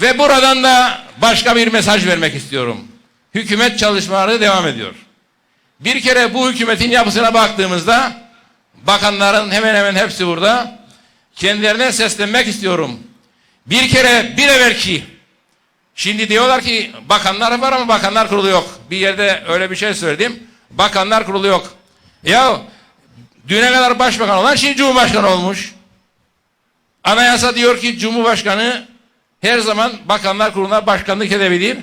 Ve buradan da başka bir mesaj vermek istiyorum. Hükümet çalışmaları devam ediyor. Bir kere bu hükümetin yapısına baktığımızda bakanların hemen hemen hepsi burada. Kendilerine seslenmek istiyorum. Bir kere bir evvelki şimdi diyorlar ki bakanlar var ama bakanlar kurulu yok. Bir yerde öyle bir şey söyledim. Bakanlar kurulu yok. Ya düne kadar başbakan olan şimdi cumhurbaşkanı olmuş. Anayasa diyor ki Cumhurbaşkanı her zaman bakanlar kuruluna başkanlık edebilir.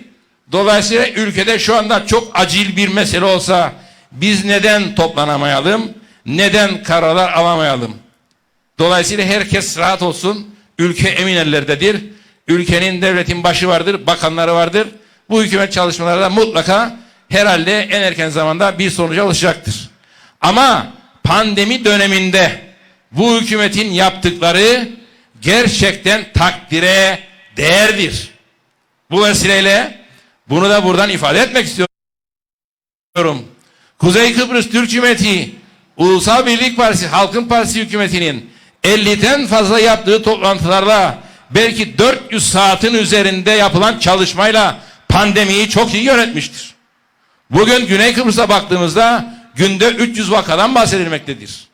Dolayısıyla ülkede şu anda çok acil bir mesele olsa biz neden toplanamayalım? Neden kararlar alamayalım? Dolayısıyla herkes rahat olsun. Ülke emin ellerdedir. Ülkenin devletin başı vardır, bakanları vardır. Bu hükümet çalışmaları da mutlaka herhalde en erken zamanda bir sonuca ulaşacaktır. Ama pandemi döneminde bu hükümetin yaptıkları gerçekten takdire değerdir. Bu vesileyle bunu da buradan ifade etmek istiyorum. Kuzey Kıbrıs Türk Cumhuriyeti Ulusal Birlik Partisi Halkın Partisi hükümetinin 50'den fazla yaptığı toplantılarla belki 400 saatin üzerinde yapılan çalışmayla pandemiyi çok iyi yönetmiştir. Bugün Güney Kıbrıs'a baktığımızda günde 300 vakadan bahsedilmektedir.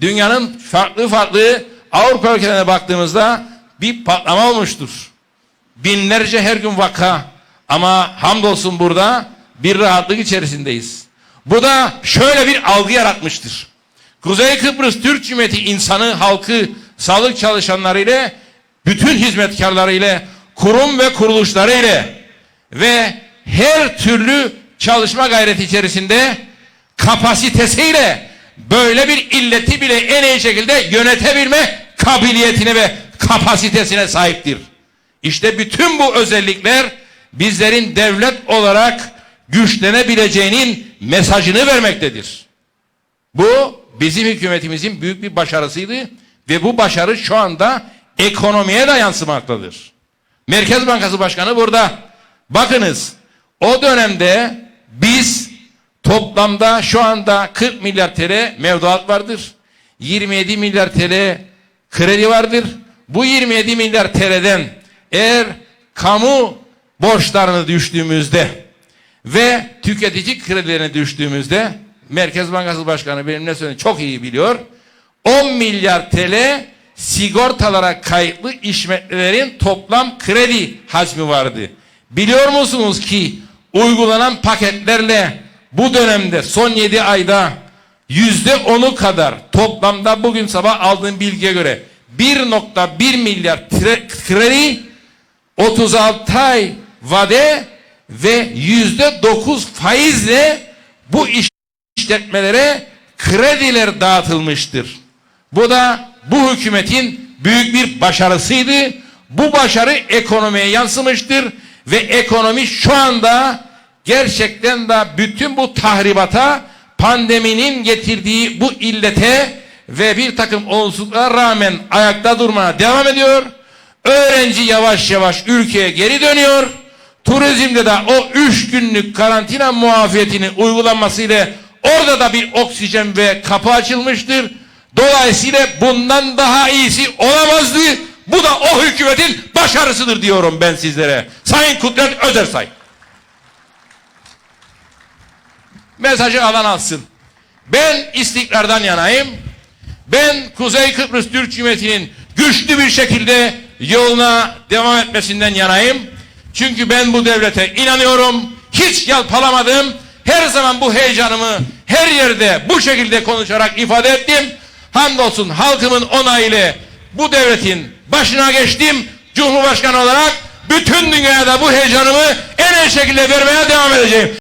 Dünyanın farklı farklı Avrupa ülkelerine baktığımızda bir patlama olmuştur. Binlerce her gün vaka ama hamdolsun burada bir rahatlık içerisindeyiz. Bu da şöyle bir algı yaratmıştır. Kuzey Kıbrıs Türk Cumhuriyeti insanı, halkı, sağlık çalışanları ile bütün hizmetkarları ile kurum ve kuruluşları ile ve her türlü çalışma gayreti içerisinde kapasitesiyle böyle bir illeti bile en iyi şekilde yönetebilme kabiliyetine ve kapasitesine sahiptir. İşte bütün bu özellikler bizlerin devlet olarak güçlenebileceğinin mesajını vermektedir. Bu bizim hükümetimizin büyük bir başarısıydı ve bu başarı şu anda ekonomiye de yansımaktadır. Merkez Bankası Başkanı burada. Bakınız o dönemde biz toplamda şu anda 40 milyar TL mevduat vardır. 27 milyar TL kredi vardır. Bu 27 milyar TL'den eğer kamu borçlarını düştüğümüzde ve tüketici kredilerine düştüğümüzde Merkez Bankası Başkanı benim ne söylediğimi çok iyi biliyor. 10 milyar TL sigortalara kayıtlı işletmelerin toplam kredi hacmi vardı. Biliyor musunuz ki uygulanan paketlerle bu dönemde son 7 ayda yüzde onu kadar toplamda bugün sabah aldığım bilgiye göre 1.1 milyar kredi 36 ay vade ve yüzde 9 faizle bu işletmelere krediler dağıtılmıştır. Bu da bu hükümetin büyük bir başarısıydı. Bu başarı ekonomiye yansımıştır ve ekonomi şu anda gerçekten de bütün bu tahribata pandeminin getirdiği bu illete ve bir takım olumsuzluklara rağmen ayakta durmaya devam ediyor. Öğrenci yavaş yavaş ülkeye geri dönüyor. Turizmde de o üç günlük karantina muafiyetinin uygulanmasıyla orada da bir oksijen ve kapı açılmıştır. Dolayısıyla bundan daha iyisi olamazdı. Bu da o hükümetin başarısıdır diyorum ben sizlere. Sayın Kudret Özersay. Mesajı alan alsın. Ben istikrardan yanayım. Ben Kuzey Kıbrıs Türk Cumhuriyeti'nin güçlü bir şekilde yoluna devam etmesinden yanayım. Çünkü ben bu devlete inanıyorum. Hiç yalpalamadım. Her zaman bu heyecanımı her yerde bu şekilde konuşarak ifade ettim. Hamdolsun halkımın onayıyla bu devletin başına geçtim. Cumhurbaşkanı olarak bütün dünyada bu heyecanımı en iyi şekilde vermeye devam edeceğim.